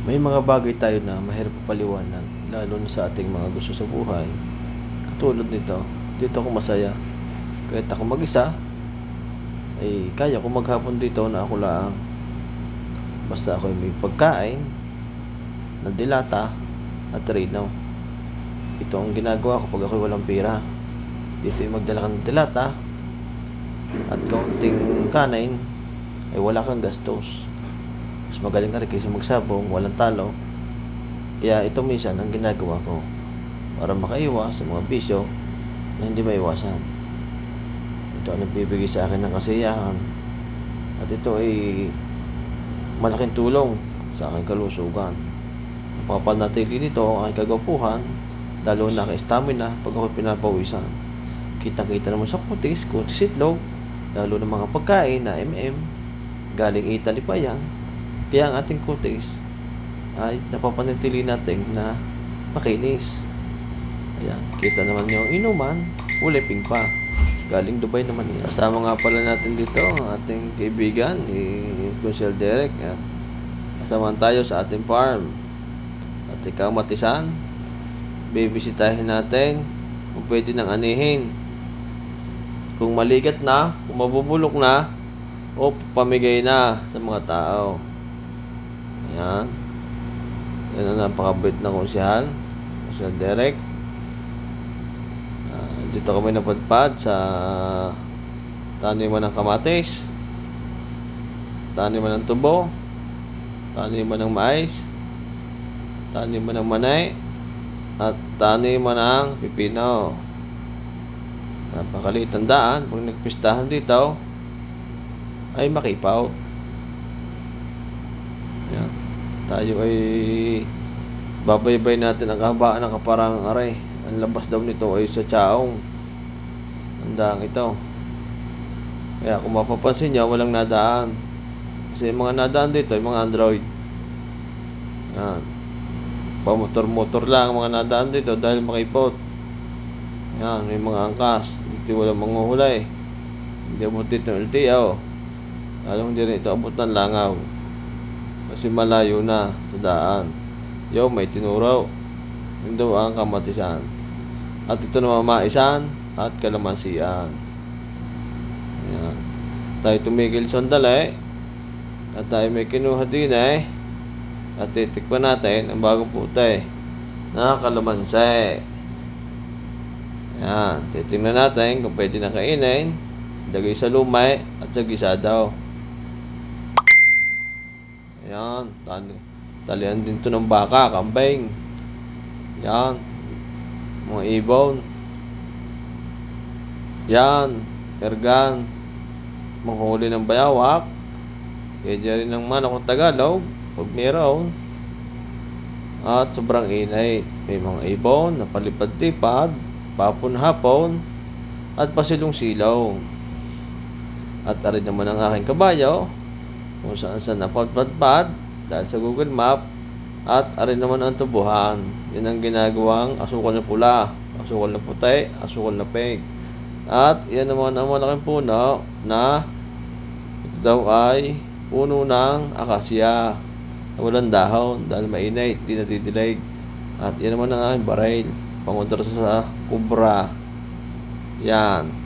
May mga bagay tayo na mahirap paliwanag, lalo na sa ating mga gusto sa buhay. Katulad nito, dito ako masaya. Kahit ako mag-isa, ay kaya ko maghapon dito na ako lang. Basta ako may pagkain, na dilata, at rinaw. Ito ang ginagawa ko pag ako'y walang pera. Dito yung magdala ng dilata, at kaunting kanin, ay wala kang gastos. Mas magaling ka rin kaysa magsabong, walang talo. Kaya ito minsan ang ginagawa ko para makaiwas sa mga bisyo na hindi maiwasan. Ito ang nagbibigay sa akin ng kasiyahan. At ito ay malaking tulong sa aking kalusugan. Mapapanatili nito ang aking kagapuhan, lalo na kay stamina pag ako pinapawisan. Kita-kita naman sa kutis, kutis itlog, lalo na mga pagkain na MM, galing Italy pa yan. Kaya ang ating kutis ay napapanatili natin na makinis. Ayan, kita naman yung inuman, uliping pa. Galing Dubai naman yan. Kasama nga pala natin dito ang ating kaibigan, ni Kunsel Derek. Kasama tayo sa ating farm. At ikaw matisan, bibisitahin natin kung pwede nang anihin. Kung maligat na, kung mabubulok na, o pamigay na sa mga tao. Ayan. Yan ang napakabait na konsihal. Konsihal Derek. Ah, dito kami napadpad sa taniman ng kamatis, taniman ng tubo, taniman ng mais, taniman ng manay, at taniman ng pipino. Napakaliit ang daan. Pag nagpistahan dito, ay makipaw. Yan. Tayo ay babaybay natin ang kahabaan ng kaparang aray. Ang labas daw nito ay sa chaong. Ang daang ito. Kaya kung mapapansin nyo, walang nadaan. Kasi yung mga nadaan dito ay mga Android. Yan. Pamotor-motor lang ang mga nadaan dito dahil makipot. Yan, may mga angkas. Dito walang manguhulay. Hindi abot dito ng LTO. Lalo hindi rin ito abot ng langaw. Kasi malayo na sa daan. Yo, may tinuraw. Yun daw ang kamatisan. At ito na mamaisan at kalamansian. Ayan. Tayo tumigil sandali. At tayo may kinuha din eh. At titikpan natin ang bagong puti na kalamansi. Ayan. Titingnan natin kung pwede na kainin. Lagay sa lumay at sa gisa daw. Ayan. Tali, talian din to ng baka, kambing. Yan. Mga ibon. Yan. Ergan. Manghuli ng bayawak. Kaya rin ng manok ng Tagalog. Pag meron. At sobrang inay. May mga ibon na palipad-lipad. Papon hapon. At pasilong silaw. At arin naman ang aking kabayo. Kung saan saan napadpadpad. Dahil sa Google Map. At arin naman ang tubuhan. Yan ang ginagawang asukal na pula, asukal na puti, asukal na pink. At yan naman ang malaking puno na ito daw ay puno ng akasya na walang dahon dahil mainit, di natidilig. At yan naman ang baril, pangontra sa kubra. Yan.